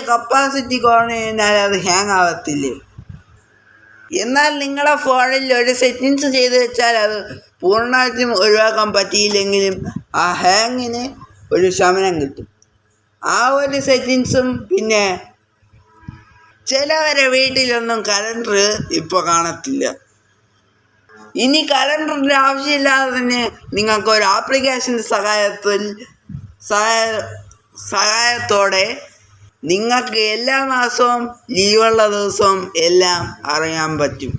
Capacity കുറഞ്ഞു കഴിഞ്ഞാൽ അത് ഹാങ് ആവത്തില്ലേ. എന്നാൽ നിങ്ങളുടെ ഫോണിൽ ഒരു സെറ്റിങ്സ് ചെയ്ത് വെച്ചാൽ അത് പൂർണമായിട്ടും ഒഴിവാക്കാൻ പറ്റിയില്ലെങ്കിലും ആ ഹാങ്ങിന് ഒരു ശമനം കിട്ടും. ആ ഒരു സെറ്റിങ്സും പിന്നെ ചിലവരെ വീട്ടിലൊന്നും കലണ്ടർ ഇപ്പോൾ കാണത്തില്ല. ഇനി കലണ്ടറിന്റെ ആവശ്യമില്ലാതെ തന്നെ നിങ്ങൾക്ക് ഒരു ആപ്ലിക്കേഷന്റെ സഹായത്തിൽ സഹായ സഹായത്തോടെ നിങ്ങൾക്ക് എല്ലാ മാസവും ലീവുള്ള ദിവസവും എല്ലാം അറിയാൻ പറ്റും.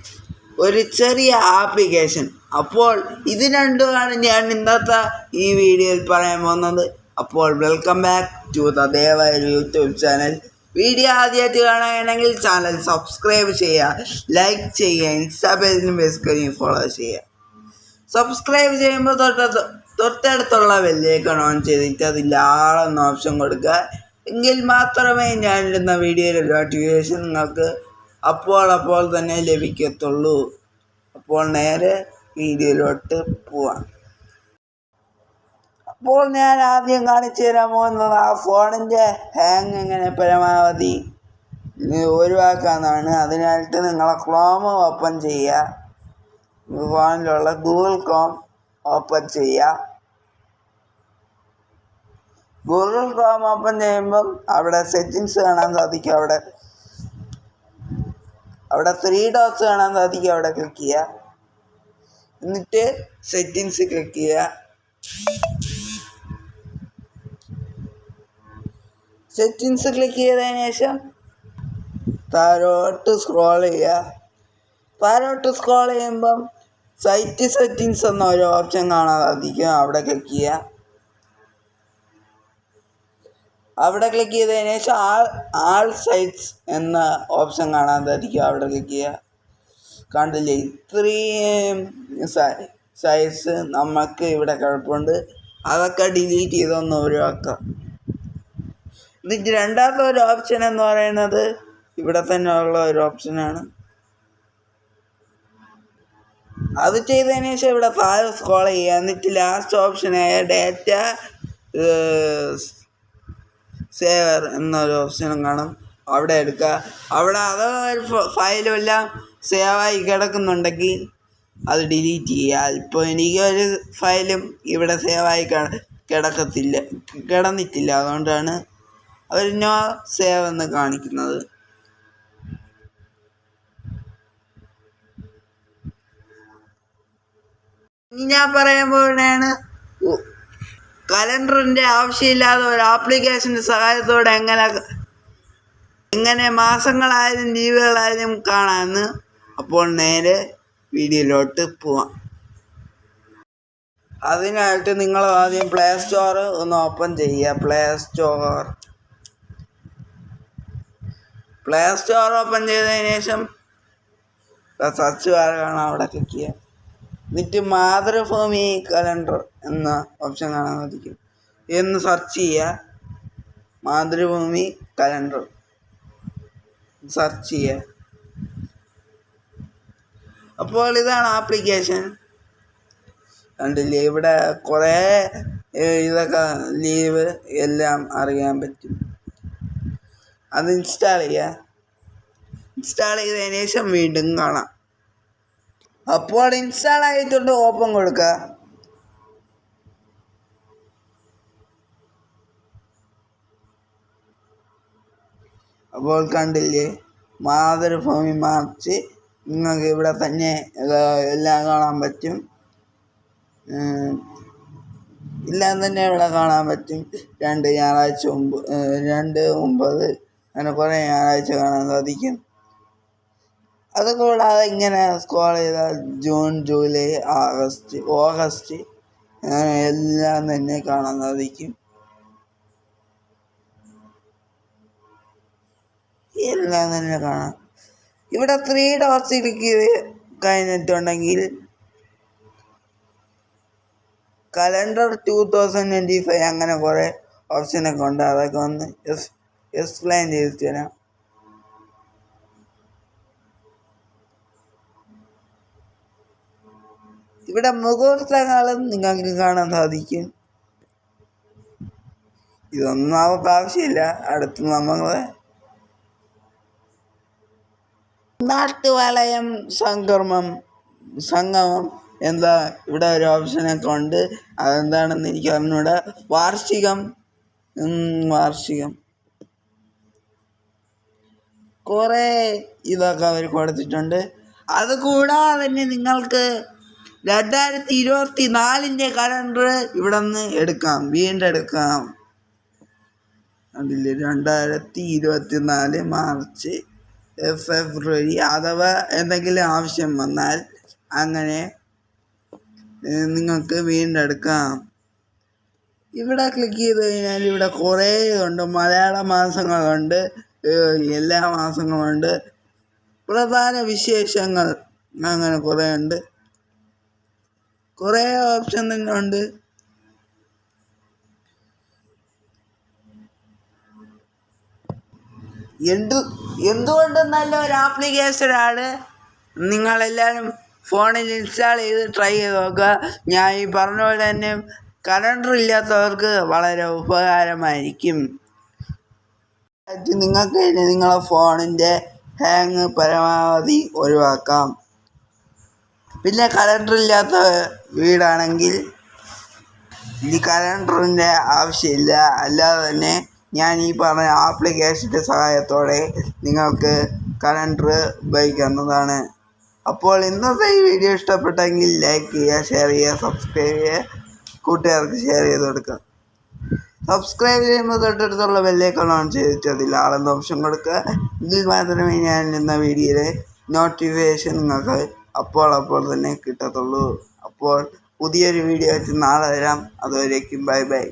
ഒരു ചെറിയ ആപ്ലിക്കേഷൻ. അപ്പോൾ ഇത് രണ്ടുമാണ് ഞാൻ ഇന്നത്തെ ഈ വീഡിയോയിൽ പറയാൻ പോകുന്നത്. അപ്പോൾ welcome back to the Deva YouTube channel video ആദ്യമായിട്ട് കാണുകയാണെങ്കിൽ ചാനൽ സബ്സ്ക്രൈബ് ചെയ്യുക ലൈക്ക് ചെയ്യുക ഇൻസ്റ്റാ പേജിലും ഫേസ്ബുക്കിലും ഫോളോ ചെയ്യുക. സബ്സ്ക്രൈബ് ചെയ്യുമ്പോൾ തൊട്ട തൊട്ടടുത്തുള്ള വെല്ലേക്കാണ് ഓൺ ചെയ്തിട്ട് അതിൽ ആളെന്ന ഓപ്ഷൻ കൊടുക്കുക. എങ്കിൽ മാത്രമേ ഞാൻ ഇടുന്ന വീഡിയോയിലെ നോട്ടിഫിക്കേഷൻ നിങ്ങൾക്ക് അപ്പോൾ അപ്പോൾ തന്നെ ലഭിക്കത്തുള്ളൂ. അപ്പോൾ നേരെ വീഡിയോയിലോട്ട് പോവാം. അപ്പോൾ ഞാൻ ആദ്യം കാണിച്ചു തരാൻ പോകുന്നത് ആ ഫോണിന്റെ ഹാങ് എങ്ങനെ പരമാവധി ഒഴിവാക്കാമെന്നാണ് അതിനായിട്ട് നിങ്ങളെ ക്രോം ഓപ്പൺ ചെയ്യുക. ഫോണിലുള്ള ഗൂഗിൾ ക്രോം ഓപ്പൺ ചെയ്യുക. ഗൂഗിൾ ക്രോം ഓപ്പൺ ചെയ്യുമ്പം അവിടെ സെറ്റിങ്സ് കാണാൻ സാധിക്കും അവിടെ. അവിടെ ത്രീ ഡോട്ട്സ് കാണാൻ സാധിക്കും അവിടെ ക്ലിക്ക് ചെയ്യുക. എന്നിട്ട് സെറ്റിങ്സ് ക്ലിക്ക് ചെയ്യുക. സെറ്റിങ്സ് ക്ലിക്ക് ചെയ്തതിന് ശേഷം താഴോട്ട് സ്ക്രോൾ ചെയ്യുക. താഴോട്ട് സ്ക്രോൾ ചെയ്യുമ്പം സൈറ്റ് സെറ്റിങ്സ് എന്ന ഒരു ഓപ്ഷൻ കാണാൻ സാധിക്കും. അവിടെ ക്ലിക്ക് ചെയ്യുക. അവിടെ ക്ലിക്ക് ചെയ്തതിന് ശേഷം ആൾ ആൾ സൈറ്റ്സ് എന്ന ഓപ്ഷൻ കാണാൻ അവിടെ ക്ലിക്ക് ചെയ്യുക. കണ്ടില്ലേ? ഇത്രയും സൈസ് നമുക്ക് ഇവിടെ കുഴപ്പമുണ്ട് അതൊക്കെ ഡിലീറ്റ് ചെയ്തൊന്ന് ഒഴിവാക്കാം. ഇത് രണ്ടാമത്തെ ഒരു ഓപ്ഷൻ എന്ന് പറയുന്നത് ഇവിടെ തന്നെ ഉള്ള ഒരു ഓപ്ഷനാണ് അത് ചെയ്തതിന് ശേഷം ഇവിടെ താഴെ സ്ക്രോൾ ചെയ്യുക. എന്നിട്ട് ലാസ്റ്റ് ഓപ്ഷനായ ഡാറ്റ സേവർ എന്നൊരു ഓപ്ഷനും കാണും. അവിടെ എടുക്കുക. അവിടെ അത് ഫയലും എല്ലാം സേവായി കിടക്കുന്നുണ്ടെങ്കിൽ അത് ഡിലീറ്റ് ചെയ്യുക. ഇപ്പോൾ എനിക്കൊരു ഫയലും ഇവിടെ സേവായി കിടക്കത്തില്ല കിടന്നിട്ടില്ല. അതുകൊണ്ടാണ് അവർ നോ സേവ് എന്ന് കാണിക്കുന്നത്. ഞാൻ പറയാൻ പോവുകയാണ്. കലണ്ടറിന്റെ ആവശ്യമില്ലാതെ ഒരു ആപ്ലിക്കേഷന്റെ സഹായത്തോടെ എങ്ങനെ എങ്ങനെ മാസങ്ങളായാലും ലീവുകളായാലും കാണാമെന്ന് അപ്പോൾ നേരെ വീഡിയോയിലോട്ട് പോവാം. അതിനായിട്ട് നിങ്ങൾ ആദ്യം പ്ലേ സ്റ്റോർ ഒന്ന് ഓപ്പൺ ചെയ്യുക. Play Store Play Store open ചെയ്തതിന് ശേഷം സെർച്ച് ബാർ കാണാം. അവിടെ ക്ലിക്ക് ചെയ്യുക എന്നിട്ട് മാതൃഭൂമി കലണ്ടർ എന്ന ഓപ്ഷൻ കാണാൻ സാധിക്കും. എന്ന് സെർച്ച് ചെയ്യുക മാതൃഭൂമി കലണ്ടർ സെർച്ച് ചെയ്യുക അപ്പോൾ ഇതാണ് ആപ്ലിക്കേഷൻ കണ്ടില്ലേ? ഇവിടെ കുറേ ഇതൊക്കെ ലീവ് എല്ലാം അറിയാൻ പറ്റും. അത് ഇൻസ്റ്റാൾ ചെയ്യുക ഇൻസ്റ്റാൾ ചെയ്തതിന് ശേഷം വീണ്ടും കാണാം. അപ്പോൾ ഇൻസ്റ്റാൾ ആയിട്ടുണ്ട്. ഓപ്പൺ കൊടുക്കുക അപ്പോൾ കണ്ടില്ലേ? മാതൃഭൂമി മാർച്ച്. നിങ്ങൾക്ക് ഇവിടെ തന്നെ എല്ലാം കാണാൻ പറ്റും. എല്ലാം തന്നെ ഇവിടെ കാണാൻ പറ്റും. രണ്ട് ഞായറാഴ്ച മുമ്പ് രണ്ട് ഒമ്പത് അങ്ങനെ കുറേ ഞായറാഴ്ച കാണാൻ സാധിക്കും. അത് കൂടാതെ ഇങ്ങനെ സ്ക്രോൾ ചെയ്താൽ ജൂൺ ജൂലൈ ആഗസ്റ്റ് ഓഗസ്റ്റ് എല്ലാം തന്നെ കാണാൻ സാധിക്കും. എല്ലാം തന്നെ കാണാം. ഇവിടെ ത്രീ ഡോട്ട്സ് ക്ലിക്ക് കഴിഞ്ഞിട്ടുണ്ടെങ്കിൽ calendar two thousand twenty five അങ്ങനെ കുറേ ഓപ്ഷനൊക്കെ ഉണ്ട്. അതൊക്കെ ഒന്ന് എക്സ്പ്ലെയിൻ ചെയ്ത് തരാം. ഇവിടെ മുഹൂർത്തങ്ങളും നിങ്ങൾക്ക് കാണാൻ സാധിക്കും. ഇതൊന്നും നമുക്ക് ആവശ്യമില്ല അടുത്ത് നമ്മൾ നാട്ടുവളയം സംക്രമം സംഗമം എന്താ ഇവിടെ ഒരു ഓപ്ഷനൊക്കെ ഉണ്ട്. അതെന്താണെന്ന് എനിക്ക് അറിഞ്ഞൂടെ. വാർഷികം. വാർഷികം. കുറേ ഇതൊക്കെ അവർ കൊടുത്തിട്ടുണ്ട്. അതുകൂടാതെ തന്നെ നിങ്ങൾക്ക് രണ്ടായിരത്തി ഇരുപത്തി നാലിന്റെ കലണ്ടർ ഇവിടെ നിന്ന് എടുക്കാം. വീണ്ടെടുക്കാം അതിൽ രണ്ടായിരത്തി ഇരുപത്തി നാല് മാർച്ച് ഫെബ്രുവരി അഥവാ എന്തെങ്കിലും ആവശ്യം വന്നാൽ അങ്ങനെ നിങ്ങൾക്ക് വീണ്ടെടുക്കാം ഇവിടെ ക്ലിക്ക് ചെയ്ത് കഴിഞ്ഞാൽ ഇവിടെ കുറേ ഉണ്ട്. മലയാള മാസങ്ങളുണ്ട് എല്ലാ മാസങ്ങളുണ്ട്. പ്രധാന വിശേഷങ്ങൾ അങ്ങനെ കുറേ ഉണ്ട്. കുറേ ഓപ്ഷൻ ഉണ്ട് എന്തു എന്തുകൊണ്ട് നല്ല ഒരു ആപ്ലിക്കേഷനാണ്. നിങ്ങളെല്ലാവരും ഫോണിൽ ഇൻസ്റ്റാൾ ചെയ്ത് ട്രൈ ചെയ്ത് നോക്കുക. ഞാൻ ഈ പറഞ്ഞ പോലെ തന്നെ കലണ്ടർ ഇല്ലാത്തവർക്ക് വളരെ ഉപകാരമായിരിക്കും. നിങ്ങൾക്ക് നിങ്ങളുടെ നിങ്ങളെ ഫോണിന്റെ ഹാങ് പരമാവധി ഒഴിവാക്കാം. പിന്നെ കലണ്ടർ ഇല്ലാത്ത വീടാണെങ്കിൽ ഈ കലണ്ടറിന്റെ ആവശ്യമില്ല. അല്ലാതെ തന്നെ ഞാൻ ഈ പറഞ്ഞ ആപ്ലിക്കേഷന്റെ സഹായത്തോടെ നിങ്ങൾക്ക് കലണ്ടർ ഉപയോഗിക്കാവുന്നതാണ്. അപ്പോൾ ഇന്നത്തെ ഈ വീഡിയോ ഇഷ്ടപ്പെട്ടെങ്കിൽ ലൈക്ക് ചെയ്യുക ഷെയർ ചെയ്യുക സബ്സ്ക്രൈബ് ചെയ്യുക കൂട്ടുകാർക്ക് ഷെയർ ചെയ്ത് കൊടുക്കുക. സബ്സ്ക്രൈബ് ചെയ്യുമ്പോൾ തൊട്ടടുത്തുള്ള ബെല്ലേക്കൺ ഓൺ ചെയ്തിട്ട് അതിൽ ആളെന്ന ഓപ്ഷൻ കൊടുക്കുക. ഇതിൽ മാത്രമേ ഞാൻ ഇന്ന വീഡിയോയിലെ നോട്ടിഫിക്കേഷൻ നിങ്ങൾക്ക് അപ്പോൾ അപ്പോൾ തന്നെ കിട്ടത്തുള്ളൂ. അപ്പോൾ പുതിയൊരു വീഡിയോ വെച്ച് നാളെ വരാം. അതുവരേക്കും ബൈ ബൈ.